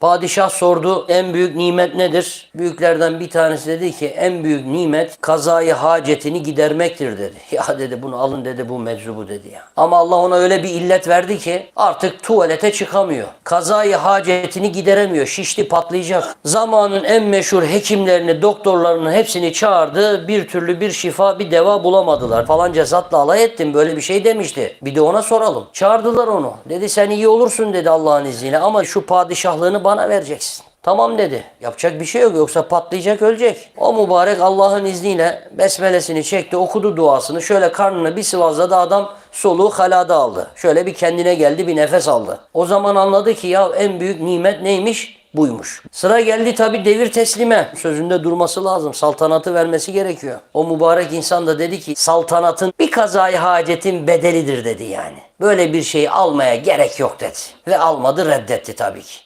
Padişah sordu en büyük nimet nedir? Büyüklerden bir tanesi dedi ki en büyük nimet kazayı hacetini gidermektir dedi. Ya dedi bunu alın dedi bu meczubu dedi ya. Ama Allah ona öyle bir illet verdi ki artık tuvalete çıkamıyor. Kazayı hacetini gideremiyor. Şişti patlayacak. Zamanın en meşhur hekimlerini, doktorlarını hepsini çağırdı. Bir türlü bir şifa, bir deva bulamadılar. Falanca zatla alay ettim böyle bir şey demişti. Bir de ona soralım. Çağırdılar onu. Dedi sen iyi olursun dedi Allah'ın izniyle ama şu padişahlığını bana vereceksin. Tamam dedi. Yapacak bir şey yok yoksa patlayacak ölecek. O mübarek Allah'ın izniyle besmelesini çekti okudu duasını. Şöyle karnını bir sıvazladı adam soluğu halada aldı. Şöyle bir kendine geldi bir nefes aldı. O zaman anladı ki ya en büyük nimet neymiş? buymuş. Sıra geldi tabi devir teslime. Sözünde durması lazım. Saltanatı vermesi gerekiyor. O mübarek insan da dedi ki saltanatın bir kazayı hacetin bedelidir dedi yani. Böyle bir şeyi almaya gerek yok dedi. Ve almadı reddetti tabii ki.